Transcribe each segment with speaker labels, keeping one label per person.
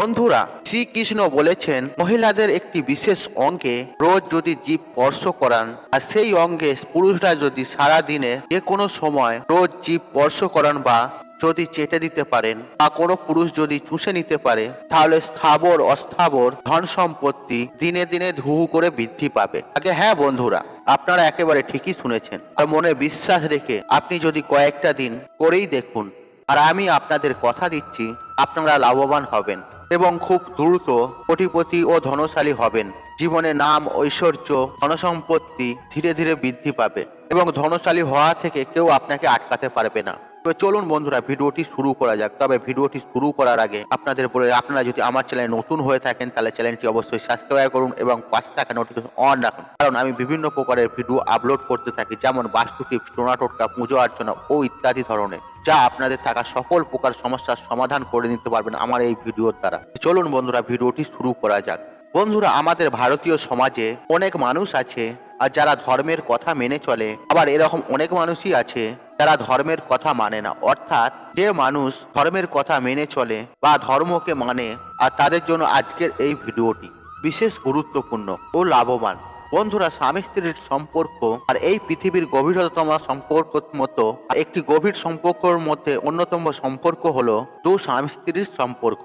Speaker 1: বন্ধুরা, শ্রীকৃষ্ণ বলেছেন, মহিলাদের একটি বিশেষ অঙ্গে রোজ যদি জীব স্পর্শ করান, আর সেই অঙ্গে পুরুষরা যদি সারা দিনে যে কোনো সময় রোজ জীব স্পর্শ করান বা যদি চেটে দিতে পারেন, বা কোনো পুরুষ যদি চুষে নিতে পারে, তাহলে স্থাবর, অস্থাবর ধন সম্পত্তি দিনে দিনে ধুহু করে বৃদ্ধি পাবে। আগে হ্যাঁ বন্ধুরা, আপনারা একেবারে ঠিকই শুনেছেন, আর মনে বিশ্বাস রেখে আপনি যদি কয়েকটা দিন করেই দেখুন, আর আমি আপনাদের কথা দিচ্ছি, আপনারা লাভবান হবেন। এবং খুব দ্রুত কোটিপতি ও ধনশালী হবেন। জীবনে নাম, ঐশ্বর্য, ধনসম্পত্তি ধীরে ধীরে বৃদ্ধি পাবে এবং ধনশালী হওয়া থেকে কেউ আপনাকে আটকাতে পারবে না। তবে চলুন বন্ধুরা, ভিডিওটি শুরু করা যাক। তবে ভিডিওটি শুরু করার আগে আপনাদের বলে, আপনারা যদি আমার চ্যানেলে নতুন হয়ে থাকেন, তাহলে চ্যানেলটি অবশ্যই সাবস্ক্রাইব করুন এবং পাশে থাকা নোটিফিকেশন অন রাখুন। কারণ আমি বিভিন্ন প্রকারের ভিডিও আপলোড করতে থাকি, যেমন বাস্তু টিপস টোনা টোটকা, পুজো অর্চনা ও ইত্যাদি ধরনের। যা আপনাদের থাকা সকল প্রকার সমস্যার সমাধান করে নিতে পারবেন আমার এই ভিডিওর দ্বারা। চলুন বন্ধুরা, ভিডিওটি শুরু করা যাক। বন্ধুরা, আমাদের ভারতীয় সমাজে অনেক মানুষ আছে আর যারা ধর্মের কথা মেনে চলে, আবার এরকম অনেক মানুষই আছে যারা ধর্মের কথা মানে না। অর্থাৎ যে মানুষ ধর্মের কথা মেনে চলে বা ধর্মকে মানে আর তাদের জন্য আজকের এই ভিডিওটি বিশেষ গুরুত্বপূর্ণ ও লাভবান। বন্ধুরা, স্বামী স্ত্রীর সম্পর্ক আর এই পৃথিবীর গভীরতম সম্পর্ক মতো, একটি গভীর সম্পর্কের মধ্যে অন্যতম সম্পর্ক হলো দু স্বামী স্ত্রীর সম্পর্ক।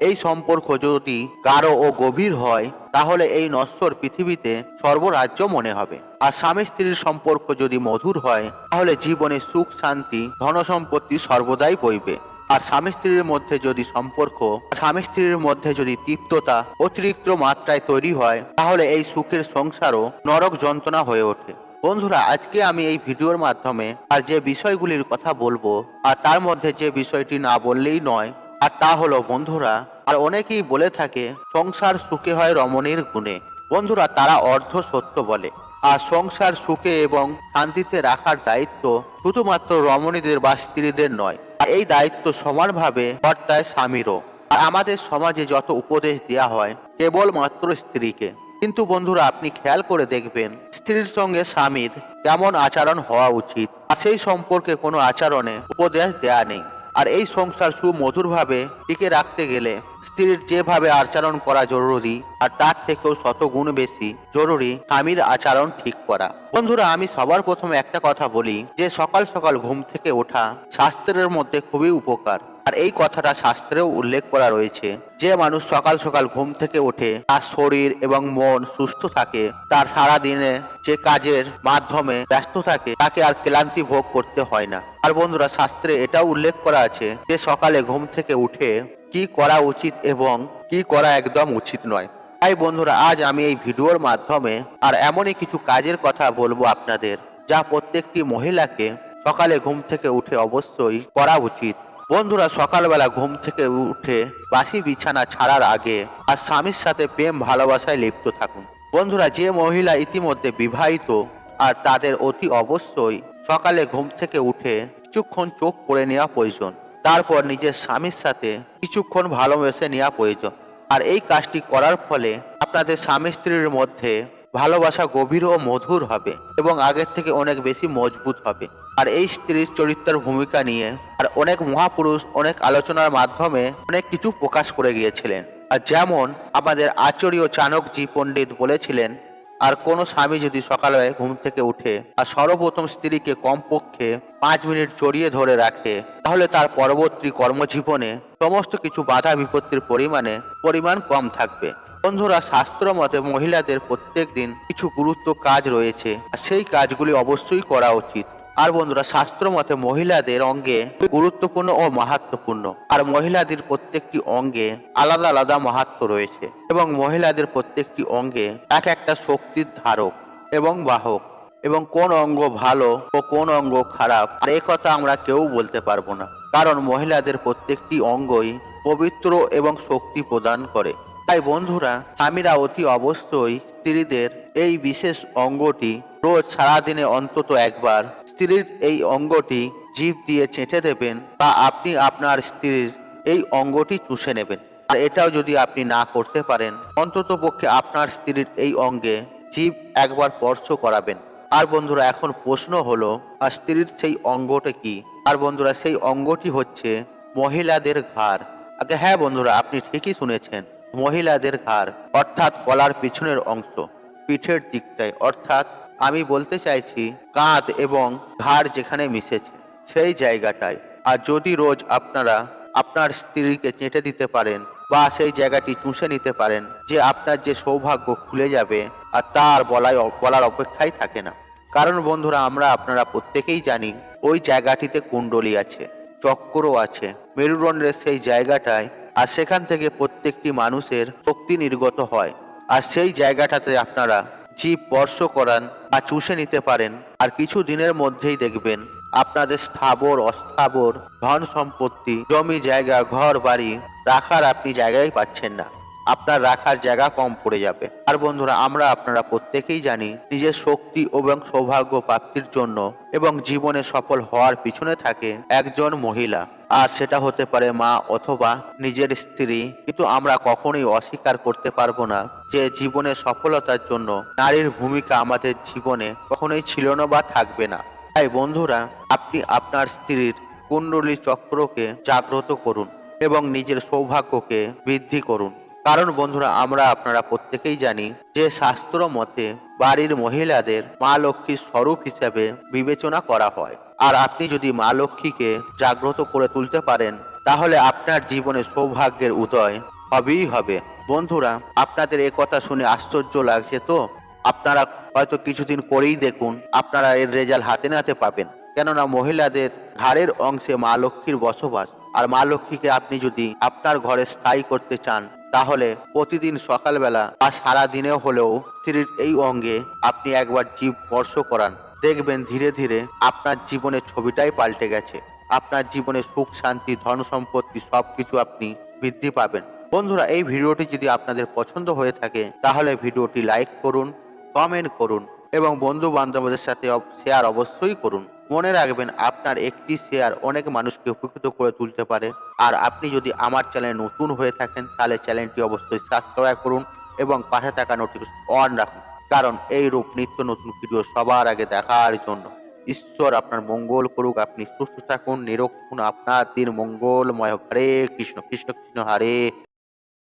Speaker 1: এই সম্পর্ক যদি গাঢ় ও গভীর হয়, তাহলে এই নশ্বর পৃথিবীতে সর্বরাজ্য মনে হবে। আর স্বামী স্ত্রীর সম্পর্ক যদি মধুর হয়, তাহলে জীবনে সুখ, শান্তি, ধনসম্পত্তি সর্বদাই বইবে। আর স্বামী স্ত্রীর মধ্যে যদি সম্পর্ক, স্বামী স্ত্রীর মধ্যে যদি তৃপ্ততা অতিরিক্ত মাত্রায় তৈরি হয়, তাহলে এই সুখের সংসারও নরক যন্ত্রণা হয়ে ওঠে। বন্ধুরা, আজকে আমি এই ভিডিওর মাধ্যমে আর যে বিষয়গুলির কথা বলব, আর তার মধ্যে যে বিষয়টি না বললেই নয়, আর তা হলো, বন্ধুরা, আর অনেকেই বলে থাকে, সংসার সুখে হয় রমণীর গুণে। বন্ধুরা, তারা অর্ধ সত্য বলে। আর সংসার সুখে এবং শান্তিতে রাখার দায়িত্ব শুধুমাত্র রমণীদের বা স্ত্রীদের নয় এই দায়িত্ব সমানভাবে বর্তায় স্বামীরও। আমাদের সমাজে যত উপদেশ দেওয়া হয়, কেবলমাত্র স্ত্রীকে। কিন্তু বন্ধুরা, আপনি খেয়াল করে দেখবেন, স্ত্রীর সঙ্গে স্বামীর কেমন আচরণ হওয়া উচিত, আর সেই সম্পর্কে কোনো আচরণে উপদেশ দেয়া নেই। আর এই সংসার সুমধুরভাবে টিকে রাখতে গেলে স্ত্রীর যেভাবে আচরণ করা জরুরি, আর তার থেকেও শত গুণ বেশি জরুরি স্বামীর আচরণ ঠিক করা। বন্ধুরা, আমি সবার প্রথমে একটা কথা বলি, যে সকাল সকাল ঘুম থেকে ওঠা শাস্ত্রের মধ্যে খুবই উপকার। আর এই কথাটা শাস্ত্রেও উল্লেখ করা রয়েছে, যে মানুষ সকাল সকাল ঘুম থেকে ওঠে, তার শরীর এবং মন সুস্থ থাকে, তার সারা দিনে যে কাজের মাধ্যমে ব্যস্ত থাকে, তাকে আর ক্লান্তি ভোগ করতে হয় না। আর বন্ধুরা, শাস্ত্রে এটাও উল্লেখ করা আছে, যে সকালে ঘুম থেকে উঠে কি করা উচিত এবং কি করা একদম উচিত নয়। তাই বন্ধুরা, আজ আমি এই ভিডিওর মাধ্যমে আর এমনই কিছু কাজের কথা বলব আপনাদের যা প্রত্যেকটি মহিলাকে সকালে ঘুম থেকে উঠে অবশ্যই করা উচিত। বন্ধুরা, সকালবেলা ঘুম থেকে উঠে বাসি বিছানা ছাড়ার আগে আর স্বামীর সাথে প্রেম ভালোবাসায় লিপ্ত থাকুন। বন্ধুরা, যে মহিলা ইতিমধ্যে বিবাহিত আর তাদের অতি অবশ্যই সকালে ঘুম থেকে উঠে কিছুক্ষণ চোখ পড়ে নেওয়া প্রয়োজন। তারপর নিজের স্বামীর সাথে কিছুক্ষণ ভালোবেসে নেওয়া প্রয়োজন। আর এই কাজটি করার ফলে আপনাদের স্বামী স্ত্রীর মধ্যে ভালোবাসা গভীর ও মধুর হবে এবং আগের থেকে অনেক বেশি মজবুত হবে। আর এই স্ত্রীর চরিত্রের ভূমিকা নিয়ে আর অনেক মহাপুরুষ, অনেক আলোচনার মাধ্যমে অনেক কিছু প্রকাশ করে গিয়েছিলেন। আর যেমন আমাদের আচার্য চাণকজি পণ্ডিত বলেছিলেন আর কোনো স্বামী যদি সকালে ঘুম থেকে উঠে আর সর্বপ্রথম স্ত্রীকে কমপক্ষে পাঁচ মিনিট জড়িয়ে ধরে রাখে, তাহলে তার পরবর্তী কর্মজীবনে সমস্ত কিছু বাধা বিপত্তির পরিমাণে পরিমাণ কম থাকবে। বন্ধুরা শাস্ত্র মতে মহিলাদের প্রত্যেক দিন কিছু গুরুত্ব কাজ রয়েছে, আর সেই কাজগুলি অবশ্যই করা উচিত। আর বন্ধুরা শাস্ত্র মতে মহিলাদের অঙ্গে গুরুত্বপূর্ণ ও মাহাত্মপূর্ণ। আর মহিলাদের প্রত্যেকটি অঙ্গে আলাদা আলাদা মাহাত্ম রয়েছে এবং মহিলাদের প্রত্যেকটি অঙ্গে এক একটা শক্তির ধারক এবং বাহক এবং কোন অঙ্গ ভালো ও কোন অঙ্গ খারাপ। আর কথা আমরা কেউ বলতে পারব না, কারণ মহিলাদের প্রত্যেকটি অঙ্গই পবিত্র এবং শক্তি প্রদান করে। তাই বন্ধুরা, স্বামীরা অতি অবশ্যই স্ত্রীদের এই বিশেষ অঙ্গটি রোজ সারাদিনে অন্তত একবার স্ত্রীর এই অঙ্গটি জিভ দিয়ে চেটে দেবেন বা আপনি আপনার স্ত্রীর এই অঙ্গটি চুষে নেবেন। আর এটাও যদি আপনি না করতে পারেন, অন্তত পক্ষে আপনার স্ত্রীর এই অঙ্গে জীব একবার স্পর্শ করাবেন। আর বন্ধুরা, এখন প্রশ্ন হলো, আর স্ত্রীর সেই অঙ্গটা কি? আর বন্ধুরা, সেই অঙ্গটি হচ্ছে মহিলাদের ঘাড়। আগে হ্যাঁ বন্ধুরা, আপনি ঠিকই শুনেছেন, মহিলাদের ঘাড়, অর্থাৎ কলার পিছনের অংশ, পিঠের দিকটায়, অর্থাৎ আমি বলতে চাইছি, কাঁধ এবং ঘাড় যেখানে মিশেছে, সেই জায়গাটায়। আর যদি রোজ আপনারা আপনার স্ত্রীকে চেটে দিতে পারেন বা সেই জায়গাটি চুষে নিতে পারেন, যে আপনার যে সৌভাগ্য খুলে যাবে, আর তার বলায় বলার অপেক্ষাই থাকে না। কারণ বন্ধুরা, আমরা আপনারা প্রত্যেকেই জানি, ওই জায়গাটিতে কুণ্ডলী আছে, চক্রও আছে, মেরুদণ্ডের সেই জায়গাটায়, আর সেখান থেকে প্রত্যেকটি মানুষের শক্তি নির্গত হয়। আর সেই জায়গাটাতে আপনারা জীব বর্ষ করান বা চুষে নিতে পারেন, আর কিছু দিনের মধ্যেই দেখবেন আপনাদের স্থাবর, অস্থাবর ধন সম্পত্তি, জমি, জায়গা ঘর বাড়ি রাখার আপনি জায়গায় পাচ্ছেন না। আপনার রাখার জায়গা কম পড়ে যাবে। আর বন্ধুরা, আমরা আপনারা প্রত্যেকেই জানি নিজের শক্তি এবং সৌভাগ্য প্রাপ্তির জন্য এবং জীবনে সফল হওয়ার পিছনে থাকে একজন মহিলা। আর সেটা হতে পারে মা অথবা নিজের স্ত্রী। কিন্তু আমরা কখনোই অস্বীকার করতে পারব না যে জীবনে সফলতার জন্য নারীর ভূমিকা আমাদের জীবনে কখনোই ছিল না বা থাকবে না। তাই বন্ধুরা, আপনি আপনার স্ত্রীর কুণ্ডলী চক্রকে জাগ্রত করুন এবং নিজের সৌভাগ্যকে বৃদ্ধি করুন। কারণ বন্ধুরা, আমরা আপনারা প্রত্যেকেই জানি যে শাস্ত্র মতে বাড়ির মহিলাদের মা লক্ষ্মীর স্বরূপ হিসেবে বিবেচনা করা হয়। আর আপনি যদি মা লক্ষ্মীকে জাগ্রত করে তুলতে পারেন, তাহলে আপনার জীবনে সৌভাগ্যের উদয় হবেই হবে। বন্ধুরা, আপনাদের এ কথা শুনে আশ্চর্য লাগছে তো? আপনারা হয়তো কিছুদিন করেই দেখুন, আপনারা এর রেজাল্ট হাতে নাতে পাবেন। কেননা মহিলাদের ঘাড়ের অংশে মা লক্ষ্মীর বসবাস। আর মা লক্ষ্মীকে আপনি যদি আপনার ঘরে স্থায়ী করতে চান তাহলে প্রতিদিন সকালবেলা বা সারা দিনেও হলেও স্ত্রীর এই অঙ্গে আপনি একবার জীব স্পর্শ করান। দেখবেন ধীরে ধীরে আপনার জীবনের ছবিটাই পাল্টে গেছে। আপনার জীবনে সুখ, শান্তি, ধন সম্পত্তি সবকিছু আপনি বৃদ্ধি পাবেন। বন্ধুরা, এই ভিডিওটি যদি আপনাদের পছন্দ হয়ে থাকে, তাহলে ভিডিওটি লাইক করুন, কমেন্ট করুন এবং বন্ধু বান্ধবদের সাথে শেয়ার অবশ্যই করুন। মনে রাখবেন, আপনার একটি শেয়ার অনেক মানুষকে উপকৃত করে তুলতে পারে। আর আপনি যদি আমার চ্যানেল নতুন হয়ে থাকেন, তাহলে চ্যানেলটি অবশ্যই সাবস্ক্রাইব করুন এবং পাশে থাকা নোটিফিকেশন অন রাখুন। কারণ এই রূপ নিত্য নতুন ভিডিও সবার আগে দেখার জন্য। ঈশ্বর আপনার মঙ্গল করুক, আপনি সুস্থ থাকুন নিরক্ষণ আপনার দিন মঙ্গলময়। হরে কৃষ্ণ কৃষ্ণ কৃষ্ণ, হরে